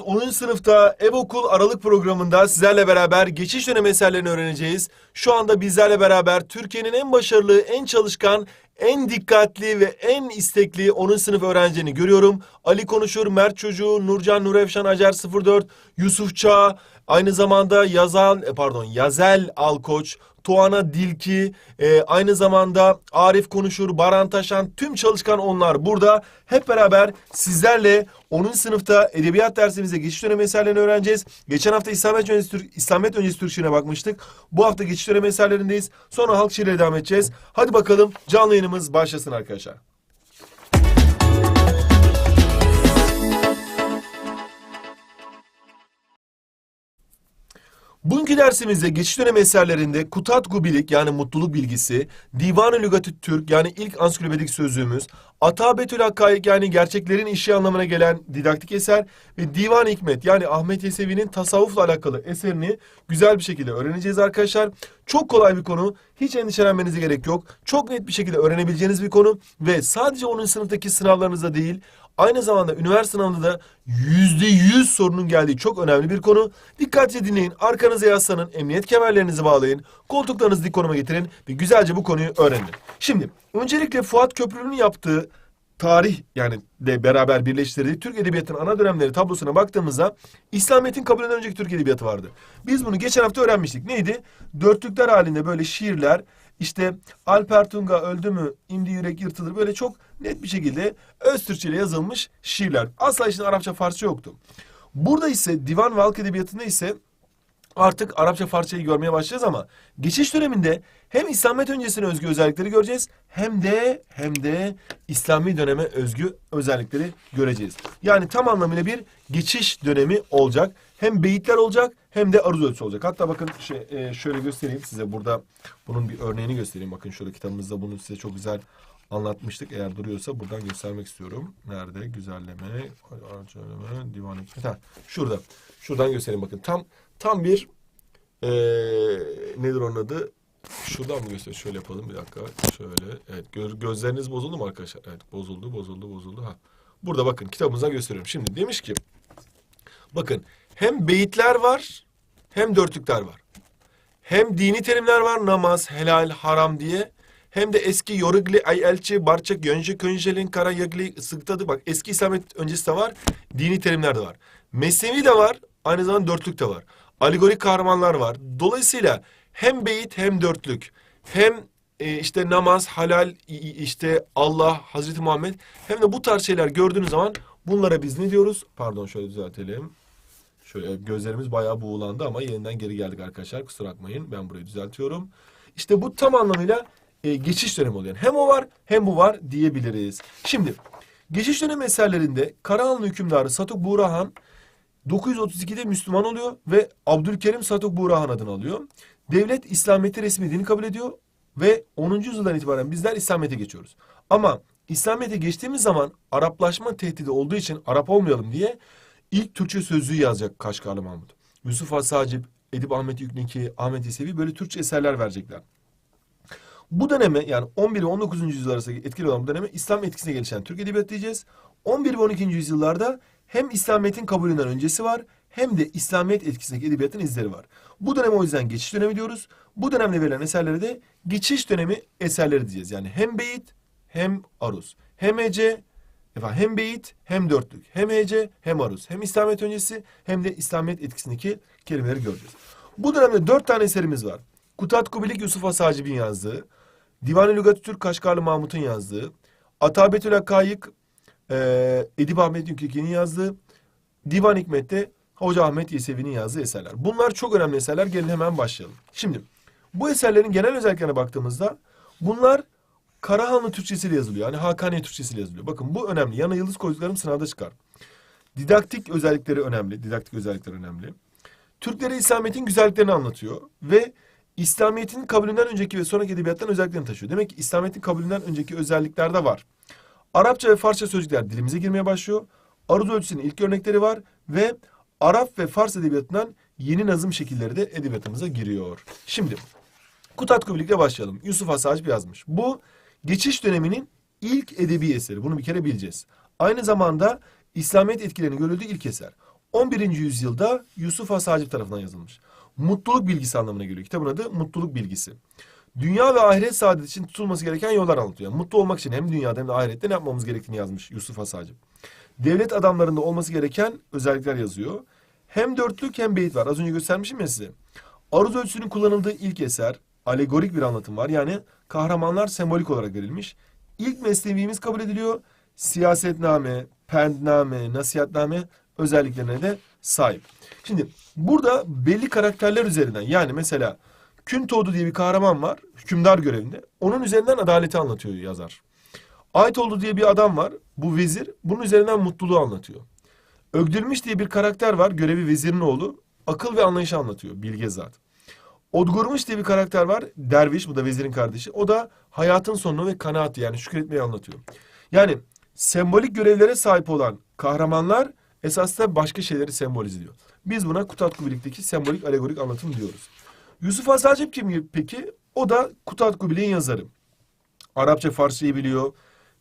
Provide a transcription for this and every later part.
10. sınıfta ev okul aralık programında sizlerle beraber geçiş dönemi eserlerini öğreneceğiz. Şu anda bizlerle beraber Türkiye'nin en başarılı, en çalışkan, en dikkatli ve en istekli 10. sınıf öğrencini görüyorum. Ali Konuşur, Mert Çocuğu, Nurcan Nurefşan Acar 04, Yusuf Çağ, aynı zamanda Yazan, e, pardon Yazel Alkoç, Tuana Dilki, e, aynı zamanda Arif Konuşur, Baran Taşan tüm çalışkan onlar burada. Hep beraber sizlerle 10. sınıfta edebiyat dersimizde geçiş dönemi eserlerini öğreneceğiz. Geçen hafta İslamiyet öncesi, Türk, İslamiyet öncesi Türk şiirine bakmıştık. Bu hafta geçiş dönemi eserlerindeyiz. Sonra halk şiiriyle devam edeceğiz. Hadi bakalım canlı yayınımız başlasın arkadaşlar. Bugünkü dersimizde geçiş dönemi eserlerinde Kutat Gubilik yani mutluluk bilgisi, Divan-ı Lügat-ı Türk yani ilk ansiklopedik sözlüğümüz, Atabetül Hakkaik yani gerçeklerin işi anlamına gelen didaktik eser ve Divan-ı Hikmet yani Ahmet Yesevi'nin tasavvufla alakalı eserini güzel bir şekilde öğreneceğiz arkadaşlar. Çok kolay bir konu. Hiç endişelenmenize gerek yok. Çok net bir şekilde öğrenebileceğiniz bir konu ve sadece 10. sınıftaki sınavlarınızda değil Aynı zamanda üniversite sınavında da yüzde yüz sorunun geldiği çok önemli bir konu. Dikkatli dinleyin, arkanıza yaslanın, emniyet kemerlerinizi bağlayın, koltuklarınızı dik konuma getirin ve güzelce bu konuyu öğrenin. Şimdi öncelikle Fuat Köprülü'nün yaptığı tarih yani de beraber birleştirdiği Türk Edebiyatı'nın ana dönemleri tablosuna baktığımızda İslamiyet'in kabulünden önceki Türk Edebiyatı vardı. Biz bunu geçen hafta öğrenmiştik. Neydi? Dörtlükler halinde böyle şiirler, işte Alper Tunga öldü mü, indi yürek yırtılır böyle çok net bir şekilde öz Türkçe ile yazılmış şiirler. Asla içinde Arapça, Farsça yoktu. Burada ise divan ve halk edebiyatında ise artık Arapça Farsçayı görmeye başlayacağız ama geçiş döneminde hem İslamiyet öncesine özgü özellikleri göreceğiz hem de hem de İslami döneme özgü özellikleri göreceğiz. Yani tam anlamıyla bir geçiş dönemi olacak. Hem beyitler olacak hem de aruz ölçüsü olacak. Hatta bakın şey, e, şöyle göstereyim size burada bunun bir örneğini göstereyim. Bakın şöyle kitabımızda bunu size çok güzel anlatmıştık. Eğer duruyorsa buradan göstermek istiyorum. Nerede? Güzelleme, aracılama, divan hikmet. Şurada. Şuradan göstereyim bakın. Tam tam bir eee nedir onun adı? Şuradan mı göster? Şöyle yapalım bir dakika. Şöyle. Evet. gö- gözleriniz bozuldu mu arkadaşlar? Evet. Bozuldu, bozuldu, bozuldu. Ha. Burada bakın kitabımızdan gösteriyorum. Şimdi demiş ki bakın hem beyitler var hem dörtlükler var. Hem dini terimler var namaz, helal, haram diye. Hem de eski yorugli, ay elçi, barçak, yönce, könjelin, kara yagli, sıktadı. Bak eski İslamiyet öncesi de var. Dini terimler de var. Mesnevi de var. Aynı zamanda dörtlük de var. Alegorik kahramanlar var. Dolayısıyla hem beyit hem dörtlük. Hem e, işte namaz, halal, işte Allah, Hazreti Muhammed. Hem de bu tarz şeyler gördüğünüz zaman bunlara biz ne diyoruz? Pardon şöyle düzeltelim. Şöyle gözlerimiz bayağı buğulandı ama yeniden geri geldik arkadaşlar. Kusura bakmayın. Ben burayı düzeltiyorum. İşte bu tam anlamıyla e, geçiş dönemi oluyor. Hem o var hem bu var diyebiliriz. Şimdi geçiş dönemi eserlerinde Karahanlı hükümdarı Satuk Buğrahan 932'de Müslüman oluyor ve Abdülkerim Satuk Buğrahan adını alıyor. Devlet İslamiyet'i resmi dini kabul ediyor ve 10. yüzyıldan itibaren bizler İslamiyet'e geçiyoruz. Ama İslamiyet'e geçtiğimiz zaman Araplaşma tehdidi olduğu için Arap olmayalım diye ilk Türkçe sözlüğü yazacak Kaşgarlı Mahmut. Yusuf Asacip, Edip Ahmet Yükneki, Ahmet Yesevi böyle Türkçe eserler verecekler. Bu döneme yani 11 ve 19. yüzyıl arası etkili olan bu döneme İslam etkisine gelişen Türk Edebiyatı diyeceğiz. 11 ve 12. yüzyıllarda hem İslamiyet'in kabulünden öncesi var hem de İslamiyet etkisindeki edebiyatın izleri var. Bu döneme o yüzden geçiş dönemi diyoruz. Bu dönemde verilen eserlere de geçiş dönemi eserleri diyeceğiz. Yani hem beyit hem aruz. Hem hece efendim, hem beyit hem dörtlük. Hem hece hem aruz. Hem İslamiyet öncesi hem de İslamiyet etkisindeki kelimeleri göreceğiz. Bu dönemde dört tane eserimiz var. Kutat Kubilik Yusuf Asacib'in yazdığı, Divan-ı Lügat-ı Türk Kaşgarlı Mahmut'un yazdığı, Atabetül Hakkayık eee Edip Ahmet Yükleki'nin yazdığı, Divan Hikmet'te Hoca Ahmet Yesevi'nin yazdığı eserler. Bunlar çok önemli eserler. Gelin hemen başlayalım. Şimdi bu eserlerin genel özelliklerine baktığımızda bunlar Karahanlı Türkçesiyle yazılıyor. Yani Hakaniye Türkçesiyle yazılıyor. Bakın bu önemli. Yana yıldız koyduklarım sınavda çıkar. Didaktik özellikleri önemli. Didaktik özellikleri önemli. Türklere İslamiyet'in güzelliklerini anlatıyor ve İslamiyet'in kabulünden önceki ve sonraki edebiyattan özelliklerini taşıyor. Demek ki İslamiyet'in kabulünden önceki özellikler de var. Arapça ve Farsça sözcükler dilimize girmeye başlıyor. Aruz ölçüsünün ilk örnekleri var ve Arap ve Fars edebiyatından yeni nazım şekilleri de edebiyatımıza giriyor. Şimdi Kutat Kubilik'le başlayalım. Yusuf Hasacip yazmış. Bu geçiş döneminin ilk edebi eseri. Bunu bir kere bileceğiz. Aynı zamanda İslamiyet etkilerinin görüldüğü ilk eser. 11. yüzyılda Yusuf Has Hacip tarafından yazılmış. Mutluluk bilgisi anlamına geliyor. Kitabın adı Mutluluk Bilgisi. Dünya ve ahiret saadeti için tutulması gereken yollar anlatıyor. Mutlu olmak için hem dünyada hem de ahirette ne yapmamız gerektiğini yazmış Yusuf Has Hacip. Devlet adamlarında olması gereken özellikler yazıyor. Hem dörtlük hem beyit var. Az önce göstermişim ya size. Aruz ölçüsünün kullanıldığı ilk eser, alegorik bir anlatım var. Yani kahramanlar sembolik olarak verilmiş. İlk mesnevimiz kabul ediliyor. Siyasetname, pendname, nasihatname özelliklerine de sahip. Şimdi burada belli karakterler üzerinden yani mesela Küntoğdu diye bir kahraman var hükümdar görevinde. Onun üzerinden adaleti anlatıyor yazar. Aytoğlu diye bir adam var. Bu vezir. Bunun üzerinden mutluluğu anlatıyor. Ögdülmüş diye bir karakter var. Görevi vezirin oğlu. Akıl ve anlayışı anlatıyor. Bilge zat. Odgurmuş diye bir karakter var. Derviş. Bu da vezirin kardeşi. O da hayatın sonunu ve kanaati yani şükretmeyi anlatıyor. Yani sembolik görevlere sahip olan kahramanlar esasında başka şeyleri sembolize ediyor. Biz buna Kutatku Bilik'teki sembolik alegorik anlatım diyoruz. Yusuf Asacip kim peki? O da Kutatku Bilik'in yazarı. Arapça, Farsçayı biliyor.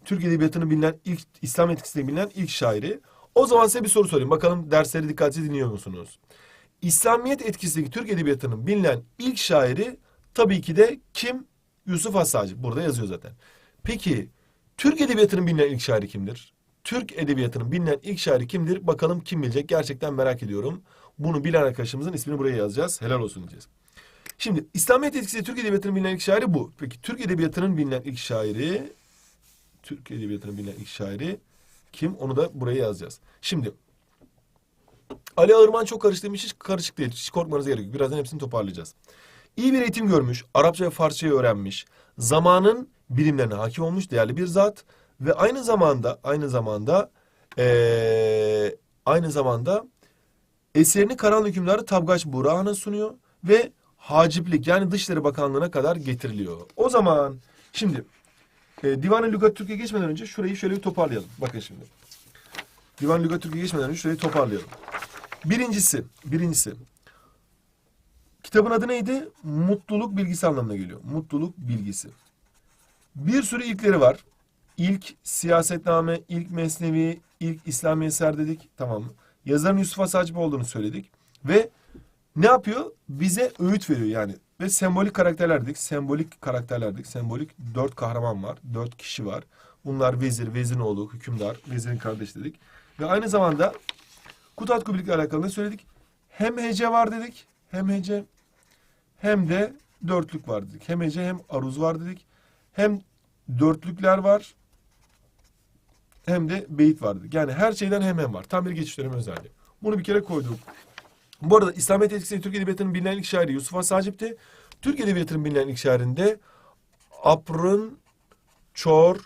Türk Edebiyatı'nın bilinen ilk, İslam etkisiyle bilinen ilk şairi. O zaman size bir soru sorayım. Bakalım dersleri dikkatli dinliyor musunuz? İslamiyet etkisindeki Türk Edebiyatı'nın bilinen ilk şairi tabii ki de kim? Yusuf Hassacı. Burada yazıyor zaten. Peki Türk Edebiyatı'nın bilinen ilk şairi kimdir? Türk Edebiyatı'nın bilinen ilk şairi kimdir? Bakalım kim bilecek? Gerçekten merak ediyorum. Bunu bilen arkadaşımızın ismini buraya yazacağız. Helal olsun diyeceğiz. Şimdi İslamiyet etkisiyle Türk Edebiyatı'nın bilinen ilk şairi bu. Peki Türk Edebiyatı'nın bilinen ilk şairi Türk Edebiyatı'nın bilinen ilk şairi kim? Onu da buraya yazacağız. Şimdi Ali Ağırman çok karışık demiş. Hiç karışık değil. Hiç korkmanıza gerek yok. Birazdan hepsini toparlayacağız. İyi bir eğitim görmüş. Arapça ve Farsçayı öğrenmiş. Zamanın bilimlerine hakim olmuş değerli bir zat. Ve aynı zamanda aynı zamanda eee, aynı zamanda eserini Karanlık Hükümdarı Tabgaç Burakhan'a sunuyor. Ve haciplik yani Dışişleri Bakanlığı'na kadar getiriliyor. O zaman şimdi e, Divan-ı Lügat Türkiye geçmeden önce şurayı şöyle bir toparlayalım. Bakın şimdi. Divan-ı Lügat Türkiye geçmeden önce şurayı toparlayalım. Birincisi, birincisi. Kitabın adı neydi? Mutluluk bilgisi anlamına geliyor. Mutluluk bilgisi. Bir sürü ilkleri var. İlk siyasetname, ilk mesnevi, ilk İslami eser dedik. Tamam mı? Yazarın Yusuf Asacip olduğunu söyledik. Ve ne yapıyor? Bize öğüt veriyor yani. Ve sembolik karakterler dedik. Sembolik karakterler dedik. Sembolik dört kahraman var. Dört kişi var. Bunlar vezir, vezirin oğlu, hükümdar, vezirin kardeşi dedik. Ve aynı zamanda Kutat Kubilik'le alakalı ne söyledik? Hem hece var dedik. Hem hece hem de dörtlük var dedik. Hem hece hem aruz var dedik. Hem dörtlükler var hem de beyit var dedik. Yani her şeyden hem hem var. Tam bir geçiş dönemi özelliği. Bunu bir kere koyduk. Bu arada İslamiyet etkisiyle Türk Edebiyatı'nın bilinen ilk şairi Yusuf Has Hacip'ti. Türk Edebiyatı'nın bilinen ilk şairinde Aprın Çor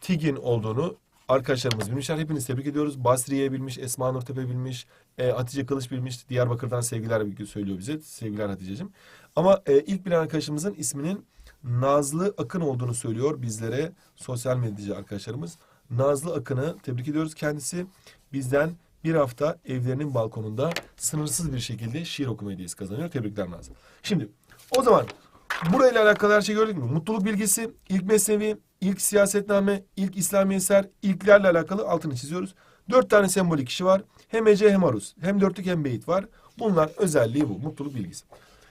Tigin olduğunu arkadaşlarımız bilmişler. Hepinizi tebrik ediyoruz. Basriye bilmiş, Esma Nurtepe bilmiş, e, Hatice Kılıç bilmiş. Diyarbakır'dan sevgiler söylüyor bize. Sevgiler Hatice'cim. Ama e, ilk bilen arkadaşımızın isminin Nazlı Akın olduğunu söylüyor bizlere sosyal medyacı arkadaşlarımız. Nazlı Akın'ı tebrik ediyoruz. Kendisi bizden bir hafta evlerinin balkonunda sınırsız bir şekilde şiir okuma hediyesi kazanıyor. Tebrikler Nazlı. Şimdi o zaman burayla alakalı her şeyi gördük mü? Mutluluk bilgisi, ilk mesnevi, ilk siyasetname, ilk İslami eser, ilklerle alakalı altını çiziyoruz. Dört tane sembolik kişi var. Hem Ece hem Aruz. Hem dörtlük hem beyit var. Bunlar özelliği bu. Mutluluk bilgisi.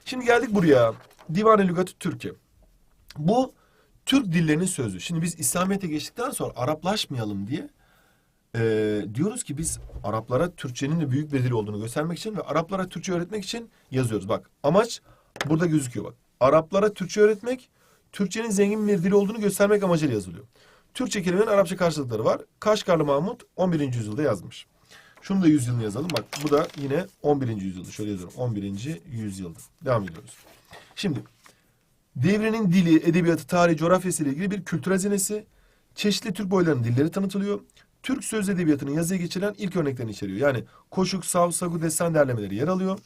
Şimdi geldik buraya. Divan-ı Lügat-ı Türkiye. Bu Türk dillerinin sözü. Şimdi biz İslamiyet'e geçtikten sonra Araplaşmayalım diye e, diyoruz ki biz Araplara Türkçenin de büyük bedeli olduğunu göstermek için ve Araplara Türkçe öğretmek için yazıyoruz. Bak amaç burada gözüküyor bak. Araplara Türkçe öğretmek, Türkçenin zengin bir dil olduğunu göstermek amacıyla yazılıyor. Türkçe kelimenin Arapça karşılıkları var. Kaşgarlı Mahmut 11. yüzyılda yazmış. Şunu da yüzyılını yazalım. Bak bu da yine 11. yüzyılda. Şöyle yazıyorum. 11. yüzyılda. Devam ediyoruz. Şimdi Devrinin dili, edebiyatı, tarihi, coğrafyası ile ilgili bir kültür hazinesi. Çeşitli Türk boylarının dilleri tanıtılıyor. Türk söz edebiyatının yazıya geçirilen ilk örneklerini içeriyor. Yani koşuk, sav, sagu, destan derlemeleri yer alıyor.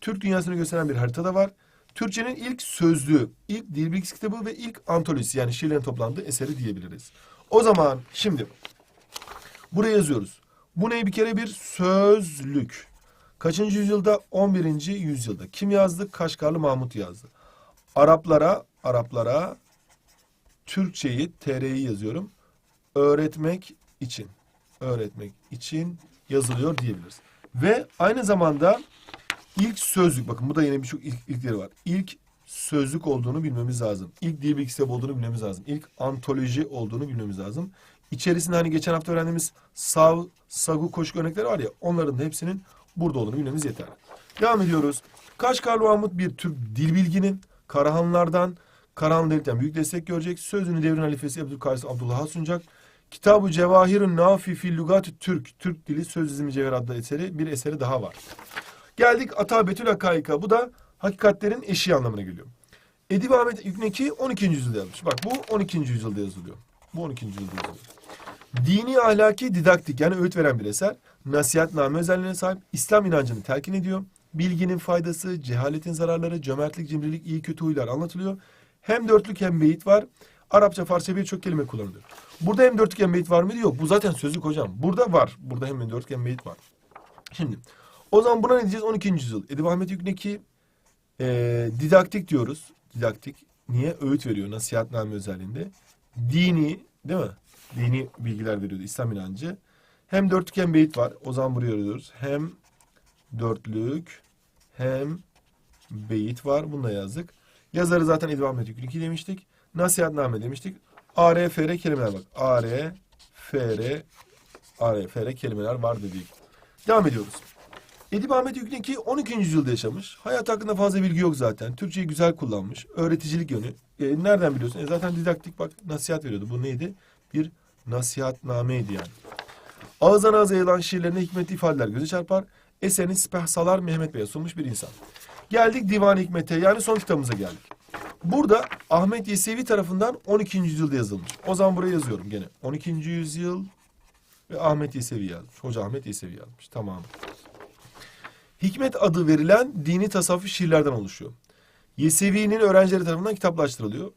Türk dünyasını gösteren bir harita da var. Türkçenin ilk sözlüğü, ilk dil bilgisi kitabı ve ilk antolojisi yani şiirlerin toplandığı eseri diyebiliriz. O zaman şimdi buraya yazıyoruz. Bu ne bir kere bir sözlük. Kaçıncı yüzyılda? 11. yüzyılda. Kim yazdı? Kaşgarlı Mahmut yazdı. Araplara, Araplara Türkçeyi, TR'yi yazıyorum. Öğretmek için, öğretmek için yazılıyor diyebiliriz. Ve aynı zamanda ilk sözlük, bakın bu da yine birçok ilk, ilkleri var. İlk sözlük olduğunu bilmemiz lazım. İlk dil bilgi kitabı olduğunu bilmemiz lazım. İlk antoloji olduğunu bilmemiz lazım. İçerisinde hani geçen hafta öğrendiğimiz sav, sagu, koşuk örnekleri var ya onların da hepsinin burada olduğunu bilmemiz yeterli. Devam ediyoruz. Kaşgarlı Mahmut bir Türk dil bilginin Karahanlardan Karahan Devlet'ten büyük destek görecek. Sözünü devrin halifesi Abdülkadir Abdullah'a sunacak. Kitabı Cevahirun Nafi fil Lugatü Türk, Türk Dili Söz Dizimi Cevher adlı eseri, bir eseri daha var. Geldik Ata Betül Hakaika. Bu da hakikatlerin eşiği anlamına geliyor. Edip Ahmet İbneki 12. yüzyılda yazmış. Bak bu 12. yüzyılda yazılıyor. Bu 12. yüzyılda yazılıyor. Dini ahlaki didaktik yani öğüt veren bir eser. Nasihatname özelliğine sahip. İslam inancını telkin ediyor. Bilginin faydası, cehaletin zararları, cömertlik, cimrilik, iyi kötü huylar anlatılıyor. Hem dörtlük hem beyit var. Arapça, Farsça birçok kelime kullanılıyor. Burada hem dörtlük hem beyit var mıydı? Yok. Bu zaten sözlük hocam. Burada var. Burada hem dörtlük hem beyit var. Şimdi o zaman buna ne diyeceğiz? 12. yüzyıl. Edip Ahmet Yükneki e, didaktik diyoruz. Didaktik. Niye? Öğüt veriyor nasihatname özelliğinde. Dini değil mi? Dini bilgiler veriyordu İslam inancı. Hem dörtlük hem beyit var. O zaman buraya yazıyoruz. Hem dörtlük hem beyit var. Bunu da yazdık. Yazarı zaten Edip Ahmet Yükneki demiştik. Nasihatname demiştik. AR, FR kelimeler bak. AR, FR, AR, FR kelimeler var dedik. Devam ediyoruz. Edip Ahmet Yükneki 12. yüzyılda yaşamış. Hayat hakkında fazla bilgi yok zaten. Türkçeyi güzel kullanmış. Öğreticilik yönü. E, nereden biliyorsun? E, zaten didaktik bak nasihat veriyordu. Bu neydi? Bir nasihatnameydi yani. Ağızdan ağza yayılan şiirlerine hikmetli ifadeler göze çarpar. Eserini spehsalar Mehmet Bey'e sunmuş bir insan. Geldik Divan-ı Hikmet'e yani son kitabımıza geldik. Burada Ahmet Yesevi tarafından 12. yüzyılda yazılmış. O zaman buraya yazıyorum gene. 12. yüzyıl ve Ahmet Yesevi yazmış. Hoca Ahmet Yesevi yazmış. Tamam. Hikmet adı verilen dini tasavvuf şiirlerden oluşuyor. Yesevi'nin öğrencileri tarafından kitaplaştırılıyor.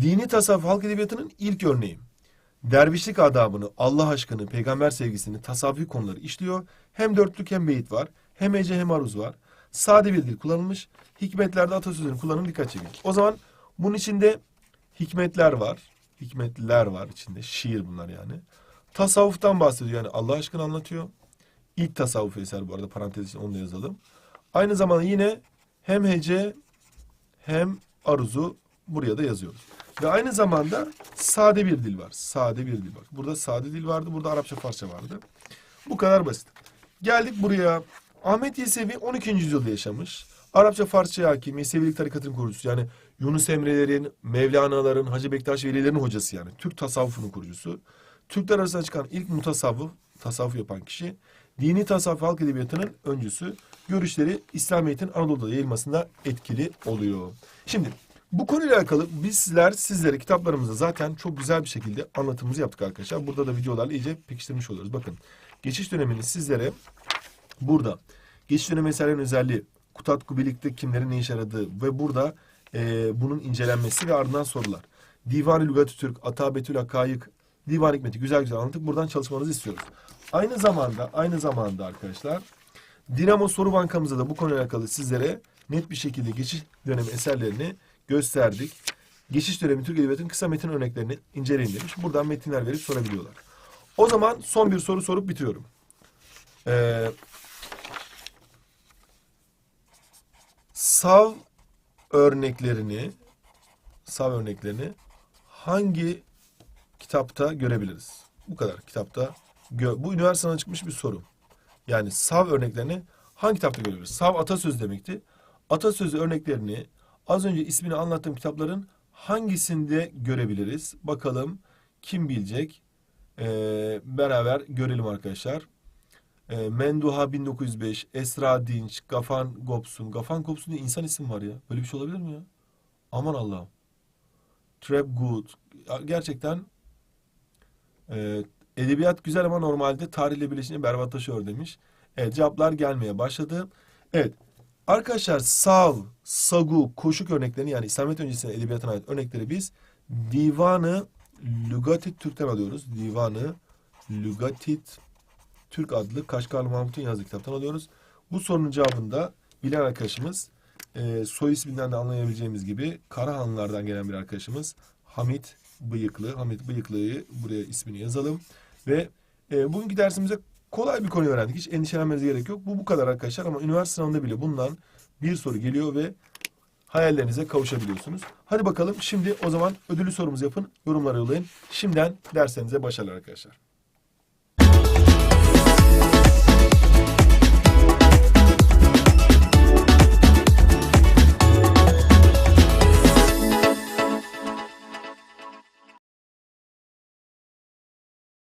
Dini tasavvuf halk edebiyatının ilk örneği. Dervişlik adabını, Allah aşkını, peygamber sevgisini, tasavvufi konuları işliyor. Hem dörtlük hem beyit var. Hem ece hem aruz var. Sade bir dil kullanılmış. Hikmetlerde atasözünün kullanımı dikkat çekiyor. O zaman bunun içinde hikmetler var. Hikmetliler var içinde. Şiir bunlar yani. Tasavvuftan bahsediyor. Yani Allah aşkını anlatıyor. İlk tasavvuf eser bu arada parantez için onu da yazalım. Aynı zamanda yine hem hece hem aruzu buraya da yazıyoruz. Ve aynı zamanda sade bir dil var. Sade bir dil var. Burada sade dil vardı. Burada Arapça, Farsça vardı. Bu kadar basit. Geldik buraya. Ahmet Yesevi 12. yüzyılda yaşamış. Arapça, Farsça hakim, Yesevilik tarikatının kurucusu. Yani Yunus Emre'lerin, Mevlana'ların, Hacı Bektaş Velilerin hocası yani. Türk tasavvufunun kurucusu. Türkler arasında çıkan ilk mutasavvuf, tasavvuf yapan kişi. Dini tasavvuf halk edebiyatının öncüsü. Görüşleri İslamiyet'in Anadolu'da yayılmasında etkili oluyor. Şimdi bu konuyla alakalı bizler sizlere kitaplarımızda zaten çok güzel bir şekilde anlatımımızı yaptık arkadaşlar. Burada da videolarla iyice pekiştirmiş oluyoruz. Bakın geçiş dönemini sizlere burada geçiş dönemi eserlerin özelliği, Kutat Kubilik'te kimlerin ne işe yaradığı ve burada e, bunun incelenmesi ve ardından sorular. Divan-ı Lügat-ı Türk, Ata Betül Hakayık, Divan Hikmeti güzel güzel anlattık. Buradan çalışmanızı istiyoruz. Aynı zamanda aynı zamanda arkadaşlar Dinamo Soru Bankamızda da bu konuyla alakalı sizlere net bir şekilde geçiş dönemi eserlerini gösterdik. Geçiş dönemi Türk Edebiyatı'nın kısa metin örneklerini inceleyin demiş. Buradan metinler verip sorabiliyorlar. O zaman son bir soru sorup bitiriyorum. Ee, sav örneklerini sav örneklerini hangi kitapta görebiliriz? Bu kadar kitapta. Bu üniversiteden çıkmış bir soru. Yani sav örneklerini hangi kitapta görebiliriz? Sav atasöz demekti. Atasözü örneklerini az önce ismini anlattığım kitapların hangisinde görebiliriz? Bakalım kim bilecek? Ee, beraber görelim arkadaşlar. Ee, Menduha 1905, Esra Dinç, Gafan Gopsun. Gafan Gopsun diye insan isim var ya. Böyle bir şey olabilir mi ya? Aman Allah'ım. Trap Good. Gerçekten e, edebiyat güzel ama normalde tarihle birleşince berbatlaşıyor demiş. Evet cevaplar gelmeye başladı. Evet arkadaşlar sav, sagu, koşuk örneklerini yani İslamiyet öncesine edebiyatına ait örnekleri biz Divanı Lugatit Türk'ten alıyoruz. Divanı Lugatit Türk adlı Kaşgarlı Mahmut'un yazdığı kitaptan alıyoruz. Bu sorunun cevabını da bilen arkadaşımız e, soy isminden de anlayabileceğimiz gibi Karahanlılardan gelen bir arkadaşımız Hamit Bıyıklı. Hamit Bıyıklı'yı buraya ismini yazalım. Ve e, bugünkü dersimize Kolay bir konu öğrendik. Hiç endişelenmenize gerek yok. Bu bu kadar arkadaşlar ama üniversite sınavında bile bundan bir soru geliyor ve hayallerinize kavuşabiliyorsunuz. Hadi bakalım şimdi o zaman ödüllü sorumuzu yapın, yorumlara yollayın. Şimdiden derslerinize başarılar arkadaşlar.